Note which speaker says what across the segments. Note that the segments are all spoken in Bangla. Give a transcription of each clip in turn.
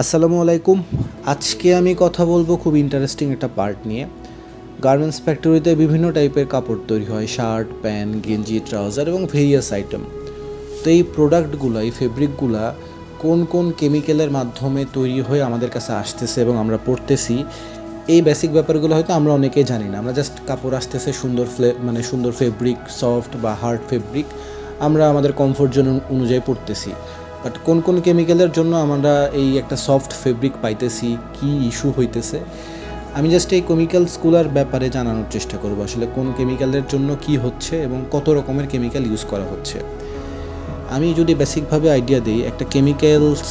Speaker 1: আসসালামু আলাইকুম। আজকে আমি কথা বলব খুব ইন্টারেস্টিং একটা পার্ট নিয়ে। গার্মেন্টস ফ্যাক্টরিতে বিভিন্ন টাইপের কাপড় তৈরি হয় শার্ট প্যান্ট গেঞ্জি ট্রাউজার এবং ভেরিয়াস আইটেম তো এই প্রোডাক্টগুলো এই ফেব্রিকগুলা কোন কোন কেমিক্যালের মাধ্যমে তৈরি হয়ে আমাদের কাছে আসতেছে এবং আমরা পড়তেছি এই বেসিক ব্যাপারগুলো হয়তো আমরা অনেকেই জানি না। আমরা জাস্ট কাপড় আসতেছে সুন্দর ফ্লে মানে সুন্দর ফেব্রিক সফট বা হার্ড ফেব্রিক আমরা আমাদের কমফোর্ট জোন অনুযায়ী পড়তেছি বাট কোন কোন কেমিক্যালের জন্য আমরা এই একটা সফট ফেব্রিক পাইতেছি, কি ইস্যু হইতেছে? আমি জাস্ট এই কেমিক্যালসগুলোর ব্যাপারে জানানোর চেষ্টা করব, আসলে কোন কেমিক্যালের জন্য কি হচ্ছে এবং কত রকমের কেমিক্যাল ইউজ করা হচ্ছে। আমি যদি বেসিকভাবে আইডিয়া দিই, একটা কেমিক্যালস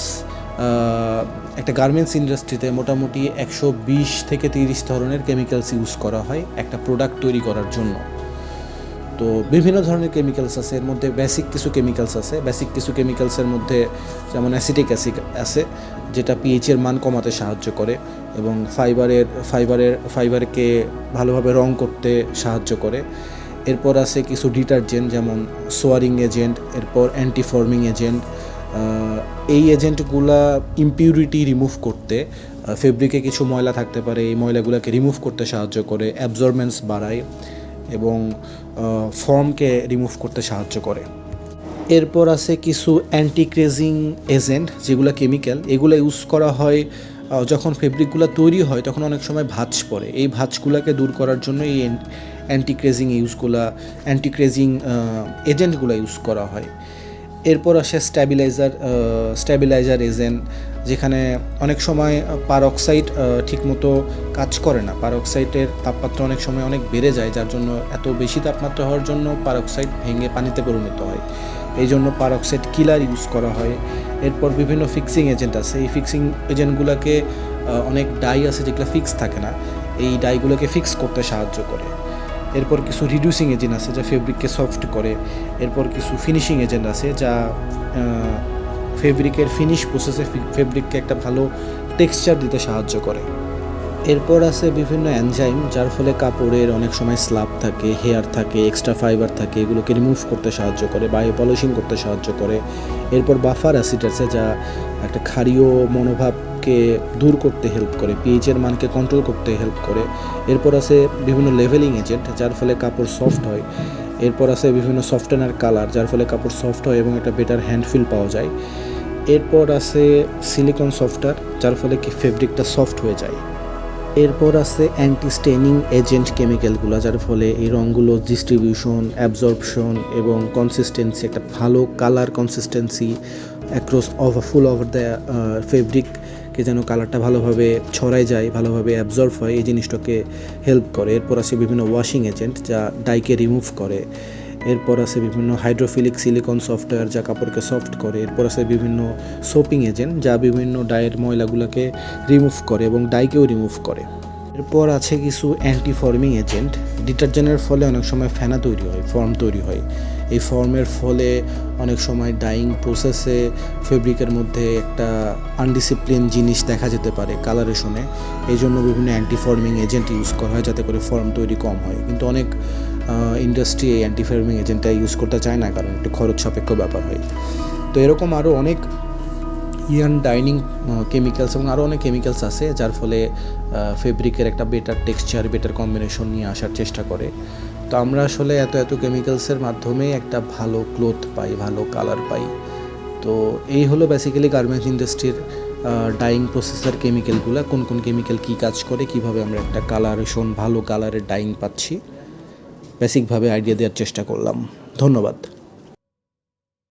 Speaker 1: একটা গার্মেন্টস ইন্ডাস্ট্রিতে মোটামুটি একশো বিশ থেকে তিরিশ ধরনের কেমিক্যালস ইউজ করা হয় একটা প্রোডাক্ট তৈরি করার জন্য। তো বিভিন্ন ধরনের কেমিক্যালস আছে, এর মধ্যে বেসিক কিছু কেমিক্যালস আছে। বেসিক কিছু কেমিক্যালসের মধ্যে যেমন অ্যাসিটিক অ্যাসিড আছে, যেটা পিএইচের মান কমাতে সাহায্য করে এবং ফাইবারের ফাইবারের ফাইবারকে ভালোভাবে রং করতে সাহায্য করে। এরপর আছে কিছু ডিটারজেন্ট যেমন সোয়ারিং এজেন্ট এরপর অ্যান্টিফর্মিং এজেন্ট এই এজেন্টগুলা ইমপিউরিটি রিমুভ করতে ফেব্রিকে কিছু ময়লা থাকতে পারে, এই ময়লাগুলোকে রিমুভ করতে সাহায্য করে অ্যাবজর্মেন্স বাড়ায়। এবং ফর্মকে রিমুভ করতে সাহায্য করে। এরপর আছে কিছু অ্যান্টিক্রেজিং এজেন্ট যেগুলো কেমিক্যাল এগুলো ইউজ করা হয় যখন ফেব্রিকগুলো তৈরি হয়, তখন অনেক সময় ভাঁজ পড়ে। এই ভাঁজগুলোকে দূর করার জন্য এই অ্যান্টিক্রেজিং ইউজগুলো অ্যান্টিক্রেজিং অ্যান্টি এজেন্টগুলো ইউজ করা হয়। এরপর আসে স্ট্যাবিলাইজার স্ট্যাবিলাইজার এজেন্ট যেখানে অনেক সময় পারঅক্সাইড ঠিকমতো কাজ করে না। পারঅক্সাইডের তাপমাত্রা অনেক সময় অনেক বেড়ে যায়, যার জন্য এত বেশি তাপমাত্রা হওয়ার জন্য পারঅক্সাইড ভেঙে পানিতে পরিণত হয়। এই জন্য পারঅক্সাইড কিলার ইউজ করা হয়। এরপর বিভিন্ন ফিক্সিং এজেন্ট আছে। এই ফিক্সিং এজেন্টগুলোকে অনেক ডাই আছে যেগুলো ফিক্স থাকে না। এই ডাইগুলোকে ফিক্স করতে সাহায্য করে। এরপর কিছু রিডিউসিং এজেন্ট আছে যা ফেব্রিককে সফট করে। এরপর কিছু ফিনিশিং এজেন্ট আছে যা ফেব্রিকের ফিনিশ প্রসেসে ফেব্রিককে একটা ভালো টেক্সচার দিতে সাহায্য করে। এরপর আছে বিভিন্ন অ্যানজাইম যার ফলে কাপড়ের অনেক সময় স্ল্যাব থাকে হেয়ার থাকে এক্সট্রা ফাইবার থাকে, এগুলোকে রিমুভ করতে সাহায্য করে বায়ো পলিশিং করতে সাহায্য করে। এরপর বাফার অ্যাসিড আছে যা একটা ক্ষারীয় মনোভাবকে দূর করতে হেল্প করে পিএইচের মানকে কন্ট্রোল করতে হেল্প করে। এরপর আছে বিভিন্ন লেভেলিং এজেন্ট যার ফলে কাপড় সফট হয়। এরপর আছে বিভিন্ন সফটওয়্যার কালার যার ফলে কাপড় সফট হয় এবং একটা বেটার হ্যান্ড ফিল পাওয়া যায়। এরপর আছে সিলিকন সফটওয়্যার যার ফলে কি ফেব্রিকটা সফট হয়ে যায়। এরপর আছে অ্যান্টি স্টেনিং এজেন্ট কেমিক্যালগুলো যার ফলে এই রঙগুলো ডিস্ট্রিবিউশন অ্যাবজর্পশন এবং কনসিস্টেন্সি একটা ভালো colour consistency across over full over the ফেব্রিককে যেন কালারটা ভালোভাবে ছড়ায় যায়, ভালোভাবে অ্যাবজর্ব হয়, এই জিনিসটাকে হেল্প করে। এরপর আছে বিভিন্ন ওয়াশিং এজেন্ট যা ডাইকে রিমুভ করে। এরপর আছে বিভিন্ন হাইড্রোফিলিক সিলিকন সফটওয়্যার যা কাপড়কে সফট করে। এরপর আছে বিভিন্ন সোপিং এজেন্ট যা বিভিন্ন ডায়ের ময়লাগুলোকে রিমুভ করে এবং ডাইকেও রিমুভ করে। এরপর আছে কিছু অ্যান্টি ফর্মিং এজেন্ট ডিটারজেন্টের ফলে অনেক সময় ফেনা তৈরি হয় ফর্ম তৈরি হয়। এই ফর্মের ফলে অনেক সময় ডাইং প্রসেসে ফেব্রিকের মধ্যে একটা আনডিসিপ্লিন জিনিস দেখা যেতে পারে কালারেশনে এই জন্য বিভিন্ন অ্যান্টি ফর্মিং এজেন্ট ইউজ করা হয় যাতে করে ফর্ম তৈরি কম হয়। কিন্তু অনেক ইন্ডাস্ট্রি এই অ্যান্টি ফর্মিং এজেন্টটা ইউজ করতে চায় না কারণ একটু খরচ সাপেক্ষ ব্যাপার হয়। তো এরকম আরও অনেক ইয়ান ডাইনিং কেমিক্যালস এবং আরও অনেক কেমিক্যালস আছে যার ফলে ফেব্রিকের একটা বেটার টেক্সচার বেটার কম্বিনেশন নিয়ে আসার চেষ্টা করে। তো আমরা আসলে এত এত কেমিক্যালসের মাধ্যমে একটা ভালো ক্লোথ পাই, ভালো কালার পাই। তো এই হলো বেসিক্যালি গার্মেন্টস ইন্ডাস্ট্রির ডাইং প্রসেসার কেমিক্যালগুলো কোন কোন কেমিক্যাল কী কাজ করে, কীভাবে আমরা একটা কালার কালারেশন ভালো কালারের ডাইং পাচ্ছি। বেসিকভাবে আইডিয়া দেওয়ার চেষ্টা করলাম। ধন্যবাদ।